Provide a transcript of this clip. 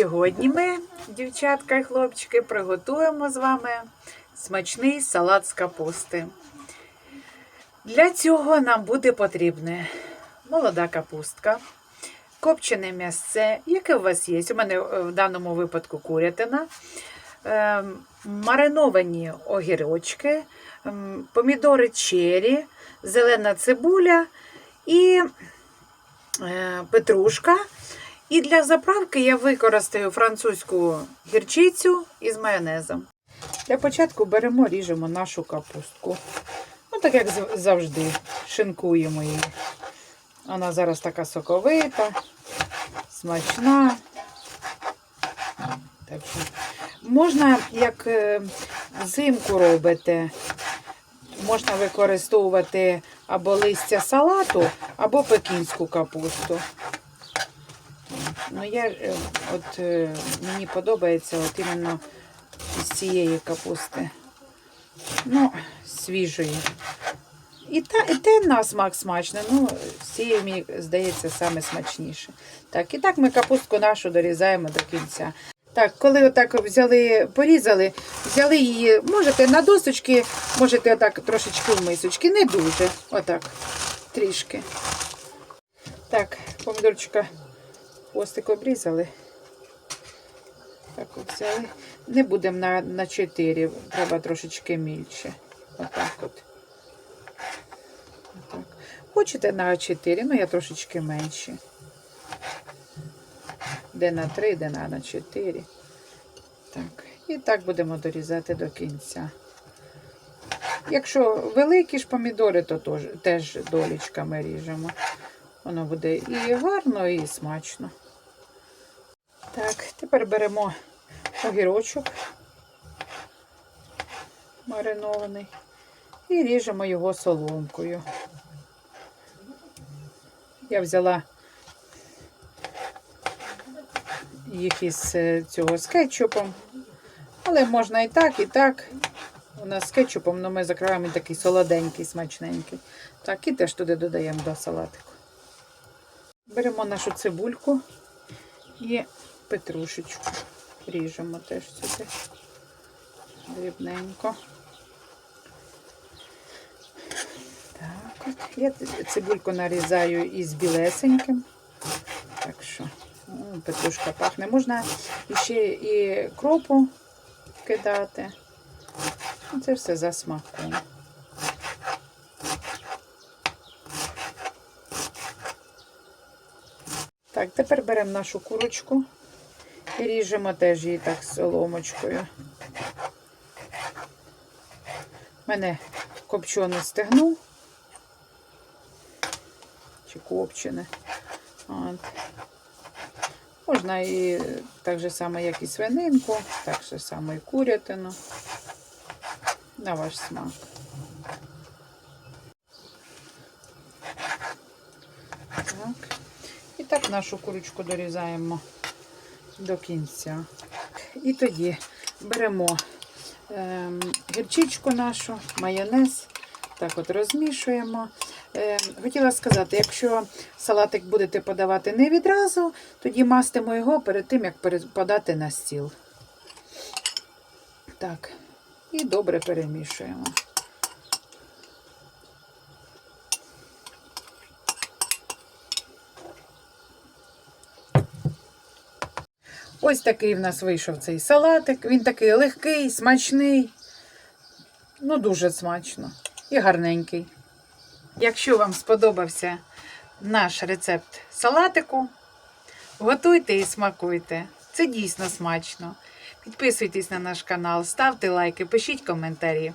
Сьогодні ми, дівчатка і хлопчики, приготуємо з вами смачний салат з капусти. Для цього нам буде потрібна молода капустка, копчене м'ясце, яке у вас є. У мене е, в даному випадку курятина, е, мариновані огірочки, помідори чері, зелена цибуля і е, петрушка. І для заправки я використаю французьку гірчицю із майонезом. Для початку беремо, ріжемо нашу капустку. Ну, так як завжди, шинкуємо її. Вона зараз така соковита, смачна. Так що можна, як е, взимку робите, можна використовувати або листя салату, або пекінську капусту. Ну, я е, от е, мені подобається от іменно з цієї капусти. Ну, свіжої. І, та, і те на смак смачно, ну, з цієї, мені здається, саме смачніше. Так, і так ми капустку нашу дорізаємо до кінця. Так, коли отак взяли, порізали, взяли її, можете на досочки, можете отак трошечки в мисочки, не дуже, отак, трішки. Так, помідорчика хвостик обрізали. Так от взяли. Не будемо на, на 4, треба трошечки мільше. Отак от. Отак. Хочете на 4, ну я трошечки менше. Де на 3, де на, на 4. Так. І так будемо дорізати до кінця. Якщо великі ж помідори, то теж долічками ріжемо. Воно буде і гарно, і смачно. Так, тепер беремо огірочок маринований і ріжемо його соломкою. Я взяла їх із е, цього з кетчупом, але можна і так, і так. У нас з кетчупом, але ми закриваємо такий солоденький, смачненький. Так, і теж туди додаємо до салатику. Беремо нашу цибульку і петрушечку. Ріжемо теж сюди дрібненько. Так, от. Я цибульку нарізаю із білесеньким. Так що, петрушка пахне. Можна ще і кропу кидати. Ну, Це все за смаком. Так, тепер беремо нашу курочку і ріжемо теж її так соломочкою. У мене копчене стегно чи копчене. От. Можна і так же само, як і свининку, так же само і курятину. На ваш смак. Так. І так нашу курочку дорізаємо до кінця. І тоді беремо ем, гірчичку нашу, майонез, так от розмішуємо. Ем, хотіла сказати, якщо салатик будете подавати не відразу, тоді мастимо його перед тим, як подати на стіл. Так, і добре перемішуємо. Ось такий в нас вийшов цей салатик. Він такий легкий, смачний. Ну, дуже смачно і гарненький. Якщо вам сподобався наш рецепт салатику, готуйте і смакуйте. Це дійсно смачно. Підписуйтесь на наш канал, ставте лайки, пишіть коментарі.